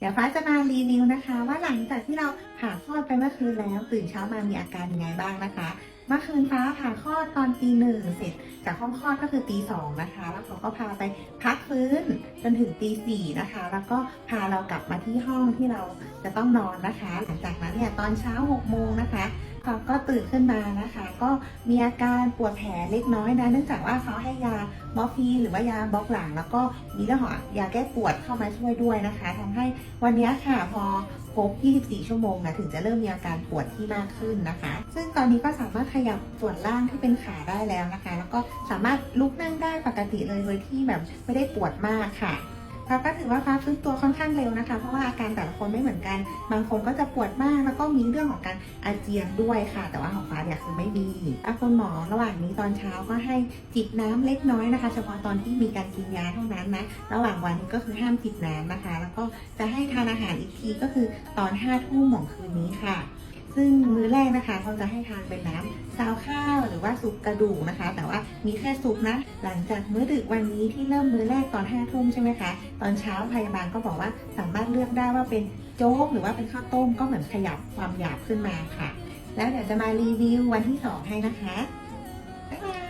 เดี๋ยวฟ้าจะมารีวิวนะคะ ว่าหลังจากที่เราผ่าคลอดไปเมื่อคืนแล้วตื่นเช้ามามีอาการยังไงบ้างนะคะ เมื่อคืนฟ้าผ่าคลอดตอนตีหนึ่งเสร็จจากห้องคลอดก็คือตีสองนะคะ แล้วเขาก็พาไปพักฟื้นจนถึงตีสี่นะคะ แล้วก็พาเรากลับมาที่ห้องที่เราจะต้องนอนนะคะ หลังจากนั้นเนี่ยตอนเช้าหกโมงนะคะ เขาก็ตื่นขึ้นมานะคะ ก็มีอาการปวดแผลเล็กน้อยนะเนื่องจากว่าเขาให้ยามอร์ฟีนหรือว่ายาบล็อกหลัง แล้วก็มีเรื่องของยาแก้ปวดเข้ามาช่วยด้วยนะคะทำให้วันนี้ค่ะพอครบ 24 ชั่วโมงนะถึงจะเริ่มมีอาการปวดที่มากขึ้นนะคะ ซึ่งตอนนี้ก็สามารถขยับส่วนล่างที่เป็นขาได้แล้วนะคะ แล้วก็สามารถลุกนั่งได้ปกติเลยโดยที่แบบไม่ได้ปวดมากค่ะ ฟ้าก็ถือว่าฟ้าฟื้นตัวค่อนข้างเร็วนะคะ เพราะว่าอาการแต่ละคนไม่เหมือนกัน บางคนก็จะปวดมากแล้วก็มีเรื่องของการอาเจียนด้วยค่ะ แต่ว่าของฟ้าเนี่ยคือีอะคุณหมอระหว่างนี้ตอนเช้าก็ให้จิบน้ำเล็กน้อยนะคะ เฉพาะตอนที่มีการกินยาเท่านั้นนะระหว่างวันก็คือห้ามจิบน้ำนะคะ แล้วก็จะให้ทานอาหารอีกทีก็คือตอนห้าทุ่มของคืนนี้ค่ะซึ่งมื้อแรกนะคะเขาจะให้ทานเป็นน้ำซาวข้าวหรือว่าซุปกระดูกนะคะ แต่ว่ามีแค่ซุปนะ หลังจากมื้อดึกวันนี้ที่เริ่มมื้อแรกตอนห้าทุ่มใช่ไหมคะตอนเช้าพยาบาลก็บอกว่าสามารถเลือกได้ว่าเป็นโจ๊กหรือว่าเป็นข้าวต้มก็เหมือนขยับความหยาบขึ้นมาค่ะ แล้วเดี๋ยวจะมารีวิววันที่สองให้นะคะ บ๊ายบาย